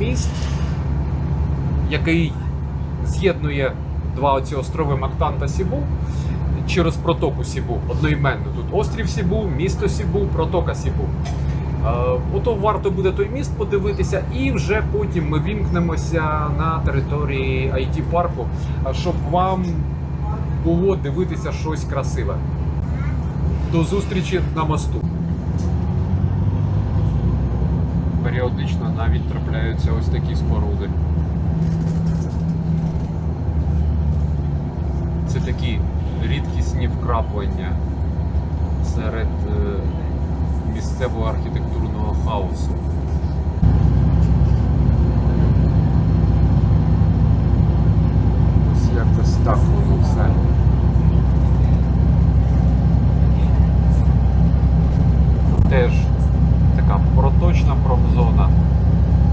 міст, який з'єднує два оці острови Мактан та Сібу через протоку Сібу. Одноіменно тут острів Сібу, місто Сібу, протока Сібу. Е, Ото варто буде той міст подивитися, і вже потім ми вімкнемося на території it парку, щоб вам було дивитися щось красиве. До зустрічі на мосту. Періодично навіть трапляються ось такі споруди. Це такі рідкісні вкраплення серед е, місцевого архітектурного хаосу.